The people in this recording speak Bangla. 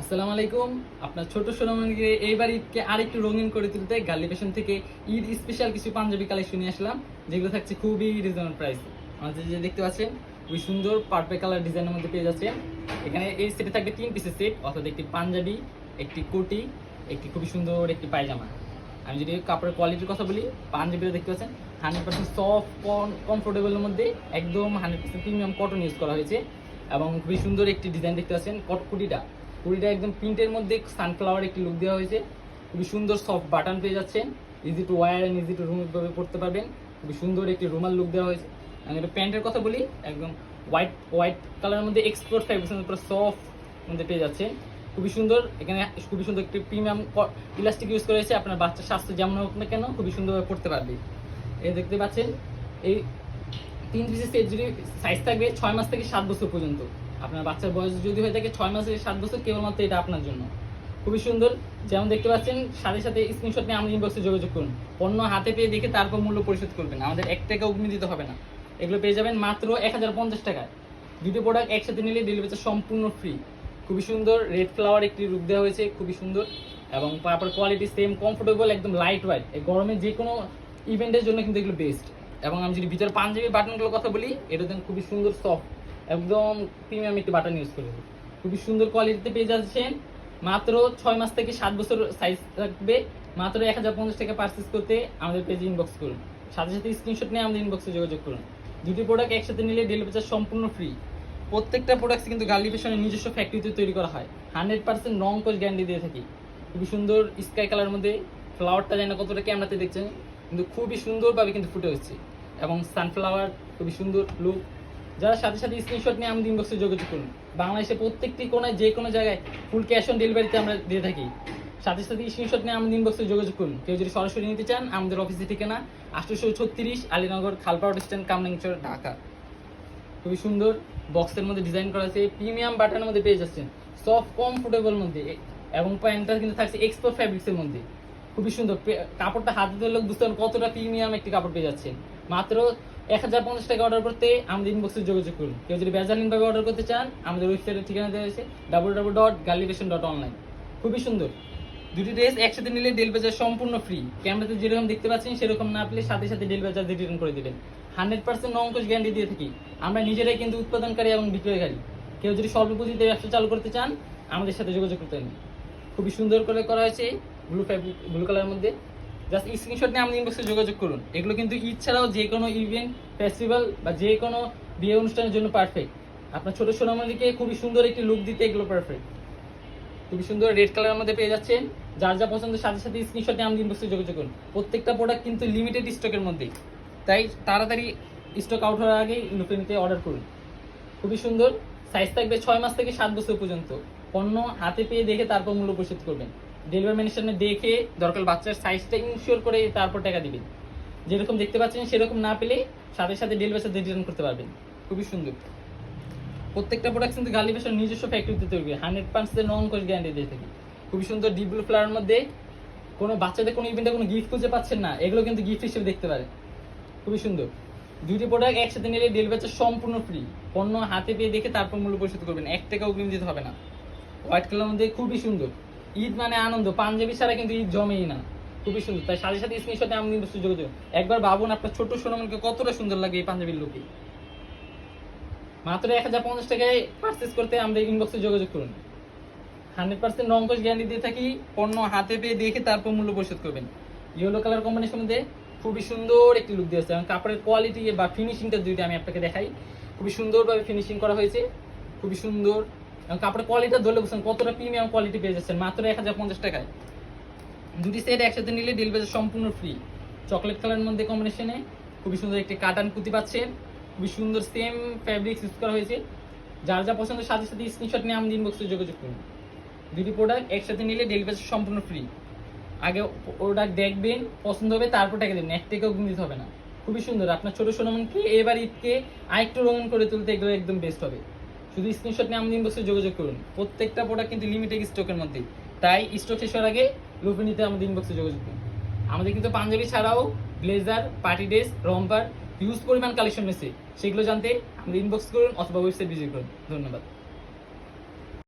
আসসালামু আলাইকুম। আপনার ছোট সোনামণিকে এইবার ঈদকে আরেকটু রঙিন করে তুলতে গার্লি ফ্যাশন থেকে ঈদ স্পেশাল কিছু পাঞ্জাবি কালেকশন নিয়ে আসলাম, যেগুলো থাকছে খুবই রিজনেবল প্রাইস আমাদের যে দেখতে পাচ্ছেন, খুবই সুন্দর পার্পল কালার ডিজাইনের মধ্যে পেয়ে যাচ্ছেন। এখানে এই সেটে থাকবে তিন পিসের সেট অর্থাৎ একটি পাঞ্জাবি, একটি কোটি একটি খুবই সুন্দর একটি পায়জামা। আমি যদি কাপড়ের কোয়ালিটির কথা বলি, পাঞ্জাবিটা দেখতে পাচ্ছেন হান্ড্রেড পার্সেন্ট সফট কমফোর্টেবলের মধ্যে একদম hundred percent premium cotton use করা হয়েছে। এবং খুবই সুন্দর একটি ডিজাইন দেখতে পাচ্ছেন, কটকুটিটা। কুড়িটা একদম প্রিন্টের মধ্যে সানফ্লাওয়ার একটি লুক দেওয়া হয়েছে। খুবই সুন্দর সফট বাটন পেয়ে যাচ্ছেন। Easy to wear and easy to room ভাবে পড়তে পারবেন। খুবই সুন্দর একটি রুমাল লুক দেওয়া হয়েছে। আমি এটা প্যান্টের কথা বলি, একদম হোয়াইট হোয়াইট কালারের মধ্যে এক্সপোর্ট ফ্যাব্রিক্সের উপর সফট মধ্যে পেয়ে যাচ্ছে খুবই সুন্দর, এখানে খুবই সুন্দর একটি প্রিমিয়াম ইলাস্টিক ইউজ করেছে আপনার বাচ্চার স্বাস্থ্য যেমন হোক না কেন, খুবই সুন্দরভাবে পড়তে পারবে। এই দেখতে পাচ্ছেন, এই তিন পিসের সেট যদি সাইজ থাকবে, ছয় মাস থেকে সাত বছর পর্যন্ত। আপনার বাচ্চার বয়স যদি হয়ে থাকে ছয় মাস থেকে সাত বছর, কেবলমাত্র এটা আপনার জন্য। খুবই সুন্দর। যেমন দেখতে পাচ্ছেন, সাথে সাথে স্ক্রিনশট নিয়ে আমাদের ইনবক্সে যোগাযোগ করুন। পণ্য হাতে পেয়ে দেখে তারপর মূল্য পরিশোধ করবেন। আমাদের এক টাকা অগ্নি দিতে হবে না। এগুলো পেয়ে যাবেন মাত্র এক হাজার পঞ্চাশ টাকায়। দুটো প্রোডাক্ট একসাথে নিলে ডেলিভারি সম্পূর্ণ ফ্রি খুবই সুন্দর রেড ফ্লাওয়ার একটি রূপ দেওয়া হয়েছে, খুবই সুন্দর। এবং তারপর কোয়ালিটি সেম কমফোর্টেবল একদম লাইট ওয়াইট এই গরমে যে কোনো ইভেন্টের জন্য কিন্তু এগুলো বেস্ট এবং আমি যদি ভিতরে পাঞ্জাবি বাটনগুলোর কথা বলি, এটা দেন খুবই সুন্দর সফট একদম প্রিমিয়াম একটি বাটন ইউজ করেছে খুবই সুন্দর কোয়ালিটিতে পেয়ে যাচ্ছেন। মাত্র ছয় মাস থেকে সাত বছর সাইজ থাকবে মাত্র এক হাজার পঞ্চাশ টাকা পারচেস করতে আমাদের পেজে ইনবক্স করুন। সাথে সাথে স্ক্রিনশট নিয়ে আমাদের ইনবক্সে যোগাযোগ করুন। দুটি প্রোডাক্ট একসাথে নিলে ডেলিভারি চার্জ সম্পূর্ণ ফ্রি প্রত্যেকটা প্রোডাক্ট কিন্তু গার্লি ফ্যাশনের নিজস্ব ফ্যাক্টরিতে তৈরি করা হয়। হান্ড্রেড পার্সেন্ট রং কোচ গ্যারান্টি দিয়ে থাকি। খুবই সুন্দর স্কাই কালার মধ্যে ফ্লাওয়ারটা জানি না কতটা ক্যামেরাতে দেখছেন, কিন্তু খুবই সুন্দরভাবে কিন্তু ফুটে হচ্ছে এবং সানফ্লাওয়ার খুবই সুন্দর লুক যারা সাথে সাথে স্ক্রিনশট নিয়ে আমাদের ইনবক্সে যোগাযোগ করুন। বাংলাদেশে প্রত্যেকটি কোনায় যে কোনো জায়গায় ফুল ক্যাশ অন ডেলিভারিতে আমরা দিয়ে থাকি। সাথে সাথে স্ক্রিনশট নিয়ে আমাদের ইনবক্সে যোগাযোগ করুন। কেউ যদি সরাসরি নিতে চান, আমাদের অফিসে ঠিকানা আটশোশো ছত্রিশ আলীনগর খালপাড় স্ট্যান্ড কামরাঙ্গচর ঢাকা। খুবই সুন্দর বক্সের মধ্যে ডিজাইন করা আছে। প্রিমিয়াম বাটনের মধ্যে পেয়ে যাচ্ছেন। সফট কমফোর্টেবল মধ্যে। এবং প্যান্টটা কিন্তু থাকছে এক্সপোর্ট ফ্যাব্রিক্সের মধ্যে। খুবই সুন্দর। কাপড়টা হাতে ধরলে বুঝতে পারেন কতটা প্রিমিয়াম একটি কাপড় পেয়ে যাচ্ছেন। মাত্র এক হাজার পঞ্চাশ টাকা অর্ডার করতে আমাদের ইনবক্সে যোগাযোগ করুন। কেউ যদি বেজালিনভাবে অর্ডার করতে চান, আমাদের ওয়েবসাইটের ঠিকানা দেওয়া আছে W W dot girlyfashion dot online খুবই সুন্দর। দুটি ড্রেস একসাথে নিলে ডেল চার্জ সম্পূর্ণ ফ্রি ক্যামেরাতে যেরকম দেখতে পাচ্ছেন, সেরকম না পেলে সাথে সাথে ডেলিভারি চার্জ রিটার্ন করে দেবেন। হান্ড্রেড পার্সেন্ট অঙ্কশ গ্যারান্টি দিয়ে থাকি। আমরা নিজেরাই কিন্তু উৎপাদনকারী এবং বিক্রয়কারী। কেউ যদি স্বল্প পুঁজিতে ব্যবসা চালু করতে চান, আমাদের সাথে যোগাযোগ করতে খুবই সুন্দর করে করা হয়েছে ব্লু ফ্যাব্রিক ব্লু কালারের মধ্যে। জাস্ট স্ক্রিনশট নিয়ে আমাদের ইনবক্সে যোগাযোগ করুন। এগুলো কিন্তু ঈদ ছাড়াও যে কোনো ইভেন্ট ফেস্টিভ্যাল বা যে কোনো বিয়ে অনুষ্ঠানের জন্য পারফেক্ট আপনার ছোটো সোনামণিকে খুবই সুন্দর একটি লুক দিতে এগুলো পারফেক্ট খুবই সুন্দর রেড কালারের মধ্যে পেয়ে যাচ্ছেন। যার যা পছন্দের সাথে সাথে স্ক্রিনশট নিয়ে আমাদের ইনবক্সে যোগাযোগ করুন। প্রত্যেকটা প্রোডাক্ট কিন্তু লিমিটেড স্টকের মধ্যে। তাই তাড়াতাড়ি স্টক আউট হওয়ার আগেই লুপেনিতে অর্ডার করুন। খুবই সুন্দর। সাইজ থাকবে ছয় মাস থেকে সাত বছর পর্যন্ত। পণ্য হাতে পেয়ে দেখে তারপর মূল্য পরিশোধ করবেন। ডেলিভারি ম্যানের সামনে দেখে দরকার বাচ্চার সাইজটা ইনশিওর করে তারপর টাকা দিবেন। যেরকম দেখতে পাচ্ছেন, সেরকম না পেলে সাথে সাথে ডেলিভারি সাথে রিটার্ন করতে পারবেন। খুবই সুন্দর। প্রত্যেকটা প্রোডাক্ট কিন্তু গালি ফ্যাশন নিজস্ব ফ্যাক্টরিতে তৈরি হান্ড্রেড পার্সেন্ট নন কোচ গ্যারান্টি দিয়ে থাকি। খুবই সুন্দর ডিপ ব্লু ফ্লাওয়ার মধ্যে কোনো বাচ্চাদের কোনো ইভেন্টে কোনো গিফট খুঁজে পাচ্ছেন না। এগুলো কিন্তু গিফট হিসেবে দেখতে পারে। খুবই সুন্দর। দুটি প্রোডাক্ট একসাথে নিলে ডেলিভারি সম্পূর্ণ ফ্রি পণ্য হাতে পেয়ে দেখে তারপর মূল্য পরিশোধ করবেন। এক টাকা অগ্রিম দিতে হবে না। হোয়াইট কালার মধ্যে খুবই সুন্দর। ঈদ মানে আনন্দ, পাঞ্জাবি ছাড়া কিন্তু ঈদ জমেই না। খুবই সুন্দর। তাই সাথে সাথে স্ক্রিনশটে আমি কিন্তু সুযোগ দেবো একবার ভাবুন আপনার ছোট সোনামনকে কতটা সুন্দর লাগে এই পাঞ্জাবির লোকে মাত্র এক হাজার পঞ্চাশ টাকায় পারচেস করতে আমাদের ইনবক্সে যোগাযোগ করুন। হান্ড্রেড পার্সেন্ট রঙ্কশ গ্যারান্টি দিয়ে থাকি, পণ্য হাতে পেয়ে দেখে তারপর মূল্য পরিশোধ করবেন। ইয়েলো কালার কম্বিনেশন মধ্যে খুবই সুন্দর একটি লুক দিয়েছে এবং কাপড়ের কোয়ালিটি বা ফিনিশিংটা দুইটা আমি আপনাকে দেখাই। খুবই সুন্দরভাবে ফিনিশিং করা হয়েছে। খুবই সুন্দর। এবং কাপড়ের কোয়ালিটিটা ধরলে বুঝছেন কতটা প্রিমিয়াম কোয়ালিটি পেয়ে যাচ্ছেন, মাত্র এক হাজার পঞ্চাশ টাকায়। দুটি সেট একসাথে নিলে ডিল ডেলিভারি সম্পূর্ণ ফ্রি চকলেট কালারের মধ্যে কম্বিনেশনে খুবই সুন্দর একটি কাটান কুতি পাচ্ছেন খুবই সুন্দর সেম ফ্যাব্রিক্স ইউজ করা হয়েছে। যার যা পছন্দ সাথে সাথে স্ক্রিনশট নিয়ে আমাদের ইনবক্সে যোগাযোগ করুন। দুটি প্রোডাক্ট একসাথে নিলে ডেলিভারি সম্পূর্ণ ফ্রি আগে প্রোডাক্ট দেখবেন, পছন্দ হবে, তারপর টাকা দেবেন। এক টাকাও দিতে হবে না। খুবই সুন্দর। আপনার ছোটো সোনামনকে এবার ঈদকে আরেকটু রঙিন করে তুলতে এগুলো একদম বেস্ট হবে। শুধু স্ক্রিনশট নিয়ে আমাদের ইনবক্সে যোগাযোগ করুন। প্রত্যেকটা প্রোডাক্ট কিন্তু লিমিটেড স্টকের মধ্যে তাই স্টক শেষ হওয়ার আগে লুপে নিতে আমাদের ইনবক্সে যোগাযোগ করুন। আমাদের কিন্তু পাঞ্জাবি ছাড়াও blazer party dress romper huge পরিমাণ কালেকশন রয়েছে। সেগুলো জানতে আমাদের ইনবক্স করুন অথবা ওয়েবসাইট ভিজিট করুন। ধন্যবাদ।